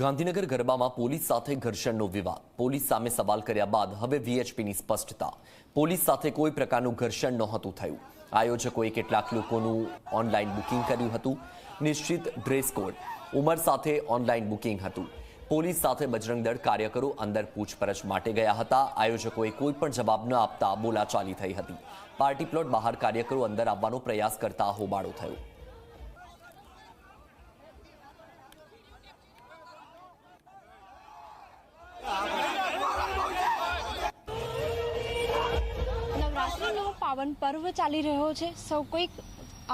ગાંધીનગર ગરબામાં પોલીસ સાથે ઘર્ષણનો વિવાદ. પોલીસ સામે સવાલ કર્યા બાદ હવે વીએચપીની સ્પષ્ટતા. પોલીસ સાથે કોઈ પ્રકારનું ઘર્ષણ નહોતું થયું. આયોજકોએ કેટલાક લોકોનું ઓનલાઈન બુકિંગ કર્યું હતું. નિશ્ચિત ડ્રેસ કોડ. ઉંમર સાથે ઓનલાઈન બુકિંગ હતું. પોલીસ સાથે બજરંગ દળ કાર્યકરો અંદર પૂછપરછ માટે ગયા હતા. આયોજકોએ કોઈ પણ જવાબ ન આપતા બોલાચાલી થઈ હતી. પાર્ટી પ્લોટ બહાર કાર્યકરો અંદર આવવાનો પ્રયાસ કરતા હોબાળો થયો. પાવન પર્વ ચાલી રહ્યો છે. સૌ કોઈક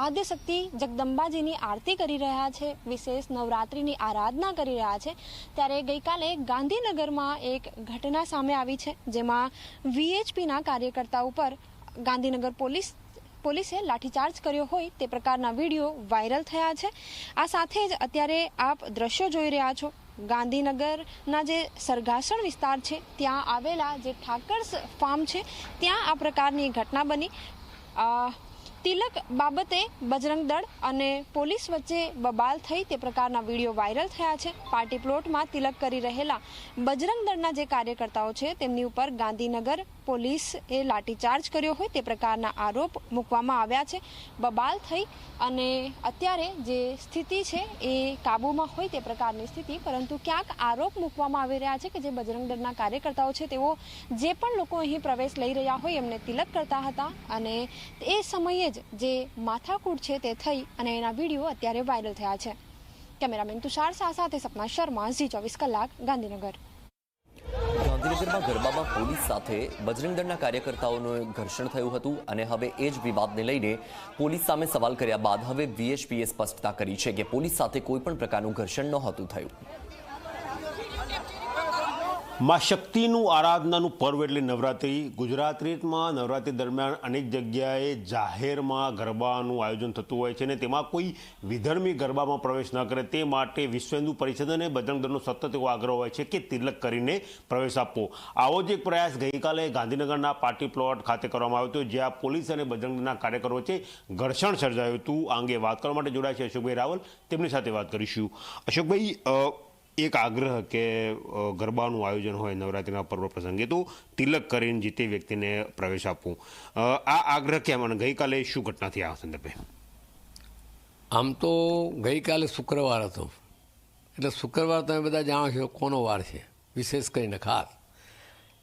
આદ્યશક્તિ જગદંબાજીની આરતી કરી રહ્યા છે. વિશેષ નવરાત્રિની આરાધના કરી રહ્યા છે. ત્યારે ગઈકાલે ગાંધીનગરમાં એક ઘટના સામે આવી છે, જેમાં વીએચપીના કાર્યકર્તા ઉપર ગાંધીનગર પોલીસ પોલીસે લાઠીચાર્જ કર્યો હોય તે પ્રકારના વીડિયો વાયરલ થયા છે. આ સાથે જ અત્યારે આપ દ્રશ્યો જોઈ રહ્યા છો. ગાંધીનગરના જે સરઘાસણ વિસ્તાર છે, ત્યાં આવેલા જે ઠાકર્સ ફાર્મ છે, ત્યાં આ પ્રકારની ઘટના બની. તિલક બાબતે બજરંગ દળ અને પોલીસ વચ્ચે બબાલ થઈ તે પ્રકારના વીડિયો વાયરલ થયા છે. પાર્ટી પ્લોટમાં તિલક કરી રહેલા બજરંગ દળના જે કાર્યકર્તાઓ છે, તેમની ઉપર ગાંધીનગર પોલીસે લાઠીચાર્જ કર્યો હોય તે પ્રકારના આરોપ મૂકવામાં આવ્યા છે. બબાલ થઈ અને અત્યારે જે સ્થિતિ છે એ કાબૂમાં હોય તે પ્રકારની સ્થિતિ, પરંતુ ક્યાંક આરોપ મૂકવામાં આવી રહ્યા છે કે જે બજરંગ દળના કાર્યકર્તાઓ છે, તેઓ જે પણ લોકો અહીં પ્રવેશ લઈ રહ્યા હોય એમને તિલક કરતા હતા અને એ સમયે જ જે માથાકૂટ છે તે થઈ અને એના વીડિયો અત્યારે વાયરલ થયા છે. કેમેરામેન તુષાર શાહ સાથે સપના શર્મા, ઝી ચોવીસ કલાક, ગાંધીનગર. ગાંધીનગરમાં ગરબામાં પોલીસ સાથે બજરંગ દળના કાર્યકર્તાઓનું ઘર્ષણ થયું હતું અને હવે એ જ વિવાદને લઈને પોલીસ સામે સવાલ કર્યા બાદ હવે વીએચપીએ સ્પષ્ટતા કરી છે કે પોલીસ સાથે કોઈ પણ પ્રકારનું ઘર્ષણ નહોતું થયું. માં શક્તિનું આરાધનાનું પર્વ એટલે નવરાત્રિ. ગુજરાતમાં નવરાત્રિ દરમિયાન અનેક જગ્યાએ જાહેરમાં ગરબાનું આયોજન થતું હોય છે અને તેમાં કોઈ વિધર્મી ગરબામાં પ્રવેશ ન કરે. તે માટે વિશ્વ હિન્દુ પરિષદ અને બજરંગ દળનો સતત એવો આગ્રહ હોય છે કે તિલક કરીને પ્રવેશ આપવો. આવો જ એક પ્રયાસ ગઈકાલે ગાંધીનગરના પાર્ટી પ્લોટ ખાતે કરવામાં આવ્યો હતો, જ્યાં પોલીસ અને બજરંગ દળના કાર્યકરો વચ્ચે ઘર્ષણ સર્જાયું હતું. આ અંગે વાત કરવા માટે જોડાયા છે અશોકભાઈ રાવલ. તેમની સાથે વાત કરીશું. અશોકભાઈ એક આગ્રહ કે ગરબાનું આયોજન હોય નવરાત્રિના પર્વ પ્રસંગે, તો તિલક કરીને જીતે વ્યક્તિને પ્રવેશ આપવું. આ આગ્રહ કેમ અને ગઈકાલે શું ઘટના થઈ આ સંદર્ભે? આમ તો ગઈકાલે શુક્રવાર હતો. એટલે શુક્રવાર તમે બધા જાણો છો કોનો વાર છે, વિશેષ કરીને ખાસ.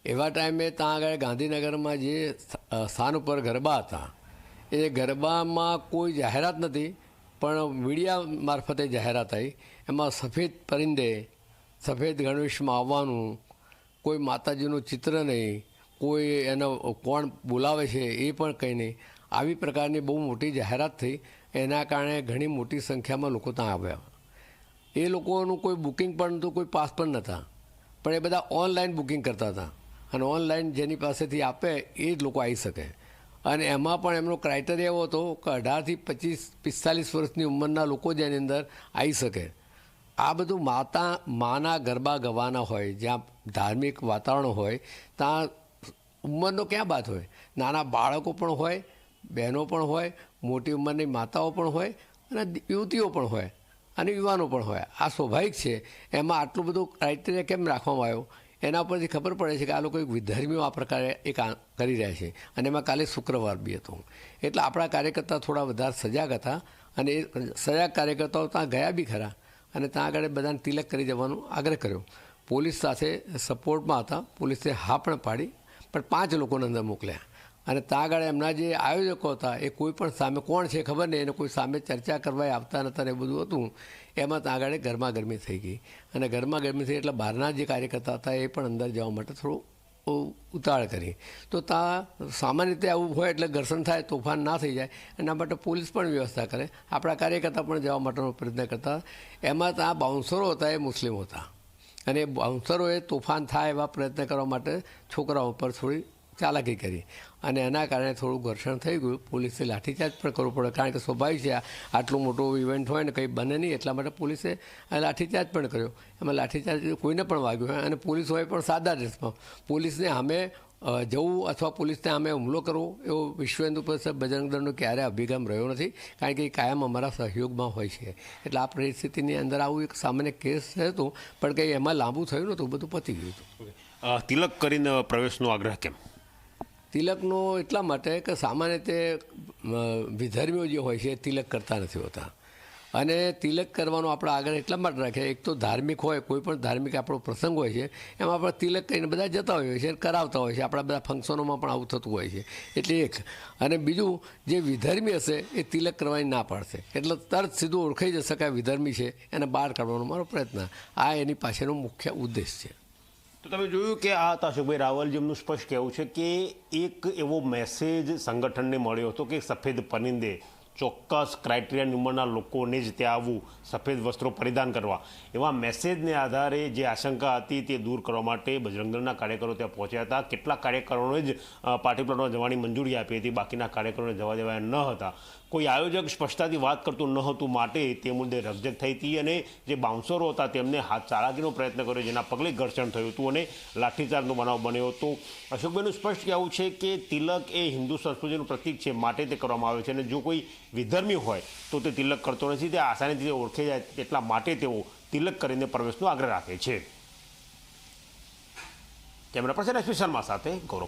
એવા ટાઈમે ત્યાં આગળ ગાંધીનગરમાં જે સ્થાન ઉપર ગરબા હતા, એ ગરબામાં કોઈ જાહેરાત નથી. પણ મીડિયા મારફતે જાહેરાત થઈ એમાં સફેદ પરિંદે, સફેદ ગણવેશમાં આવવાનું, કોઈ માતાજીનું ચિત્ર નહીં, કોઈ એનો કોણ બોલાવે છે એ પણ કંઈ નહીં. આવી પ્રકારની બહુ મોટી જાહેરાત થઈ. એના કારણે ઘણી મોટી સંખ્યામાં લોકો ત્યાં આવ્યા. એ લોકોનું કોઈ બુકિંગ પણ નહોતું, કોઈ પાસ પણ નહોતા. પણ એ બધા ઓનલાઈન બુકિંગ કરતા હતા. અને ઓનલાઈન જેની પાસેથી આપે એ જ લોકો આવી શકે. અને એમાં પણ એમનો ક્રાઇટેરિયા એવો હતો કે અઢારથી પચીસ, પિસ્તાલીસ વર્ષની ઉંમરના લોકો જેની અંદર આવી શકે. આ બધું માતા, માના ગરબા ગવાના હોય, જ્યાં ધાર્મિક વાતાવરણ હોય, ત્યાં ઉંમરનો ક્યાં બાદ હોય? નાના બાળકો પણ હોય, બહેનો પણ હોય, મોટી ઉંમરની માતાઓ પણ હોય, અને યુવતીઓ પણ હોય, અને યુવાનો પણ હોય. આ સ્વાભાવિક છે. એમાં આટલું બધું ક્રાઇટેરિયા કેમ રાખવામાં આવ્યો? એના પરથી ખબર પડે છે કે આ લોકો એક વિધર્મીઓ આ પ્રકારે એ કરી રહ્યા છે. અને એમાં કાલે શુક્રવાર બી હતો. એટલે આપણા કાર્યકર્તા થોડા વધારે સજાગ હતા અને એ સજાગ કાર્યકર્તાઓ ત્યાં ગયા બી ખરા અને ત્યાં આગળ બધાને તિલક કરી જવાનો આગ્રહ કર્યો. પોલીસ સાથે સપોર્ટમાં હતા. પોલીસે હા પણ પાડી, પણ પાંચ લોકોને અંદર મોકલ્યા. અને ત્યાં આગળ એમના જે આયોજકો હતા, એ કોઈ પણ સામે કોણ છે ખબર નહીં. એને કોઈ સામે ચર્ચા કરવા આવતા નહોતા એ બધું હતું. એમાં ત્યાં આગળ ગરમા ગરમી થઈ ગઈ. અને ગરમા ગરમી થઈ એટલે બહારના જે કાર્યકર્તા હતા એ પણ અંદર જવા માટે થોડું ઉતાળ કરી. તો ત્યાં સામાન્ય રીતે આવું હોય એટલે ઘર્ષણ થાય, તોફાન ના થઈ જાય. એના માટે પોલીસ પણ વ્યવસ્થા કરે. આપણા કાર્યકર્તા પણ જવા માટેનો પ્રયત્ન કરતા. એમાં ત્યાં બાઉન્સરો હતા, એ મુસ્લિમ હતા. અને એ બાઉન્સરોએ તોફાન થાય એવા પ્રયત્ન કરવા માટે છોકરાઓ પર થોડી ચાલાકી કરી. અને એના કારણે થોડું ઘર્ષણ થઈ ગયું. પોલીસે લાઠીચાર્જ પણ કરવો પડે. કારણ કે સ્વાભાવિક છે આટલું મોટું ઇવેન્ટ હોય ને, કંઈ બને નહીં, એટલા માટે પોલીસે લાઠીચાર્જ પણ કર્યો. એમાં લાઠીચાર્જ કોઈને પણ વાગ્યો હોય અને પોલીસ હોય પણ સાદા ડ્રેસમાં પોલીસને અમે જવું અથવા પોલીસને અમે હુમલો કરવો, એવો વિશ્વ હિન્દુ પરિષદ બજરંગ દળનો ક્યારે અભિગમ રહ્યો નથી. કારણ કે એ કાયમ અમારા સહયોગમાં હોય છે. એટલે આ પરિસ્થિતિની અંદર આવું એક સામાન્ય કેસ હતો, પણ કંઈ એમાં લાંબુ થયું નહોતું. બધું પતી ગયું હતું. તિલક કરીને પ્રવેશનો આગ્રહ કેમ? તિલકનો એટલા માટે કે સામાન્ય રીતે વિધર્મીઓ જે હોય છે એ તિલક કરતા નથી હોતા. અને તિલક કરવાનો આપણે આગળ એટલા માટે રાખીએ, એક તો ધાર્મિક હોય, કોઈ પણ ધાર્મિક આપણો પ્રસંગ હોય છે, એમાં આપણે તિલક કરીને બધા જતા હોઈએ છીએ કરાવતા હોય છે આપણા બધા ફંક્શનોમાં પણ આવું થતું હોય છે. એટલે એક. અને બીજું, જે વિધર્મી હશે એ તિલક કરવાની ના પાડશે. એટલે તરત સીધું ઓળખાઈ જશે કે વિધર્મી છે, એને બહાર કાઢવાનો મારો પ્રયત્ન. આ એની પાછળનો મુખ્ય ઉદ્દેશ છે. તો તમે જોયું કે આ હતા અશોકભાઈ રાવલ જેમનું સ્પષ્ટ કહેવું છે કે એક એવો મેસેજ સંગઠનને મળ્યો હતો કે સફેદ પરિંદે ચોક્કસ ક્રાઇટેરિયા ઉંમરના લોકોને જ ત્યાં આવવું સફેદ વસ્ત્રો પરિધાન કરવા. એવા મેસેજને આધારે જે આશંકા હતી તે દૂર કરવા માટે બજરંગદળના કાર્યકરો ત્યાં પહોંચ્યા હતા. કેટલાક કાર્યકરોને જ પાર્ટી પ્લોટમાં જવાની મંજૂરી આપી હતી. બાકીના કાર્યકરોને જવા દેવાયા ન હતા. કોઈ આયોજક સ્પષ્ટતાથી વાત કરતું ન હતું માટે તે મુદ્દે રકઝક થઈ હતી અને જે બાઉન્સરો હતા તેમને હાથ ચાલાકીનો પ્રયત્ન કર્યો, જેના પગલે ઘર્ષણ થયું હતું અને લાઠીચાર્જનો બનાવ બન્યો હતો. અશોકભાઈનું સ્પષ્ટ કહેવું છે કે તિલક એ હિન્દુ સંસ્કૃતિનું પ્રતીક છે, માટે તે કરવામાં આવે છે અને જો કોઈ વિધર્મી હોય તો તે તિલક કરતો નથી, તે આસાનીથી ઓળખી જાય એટલા માટે તેઓ તિલક કરીને પ્રવેશનો આગ્રહ રાખે છે. કેમેરા પર્સન એસપી શર્મા સાથે ગૌરવ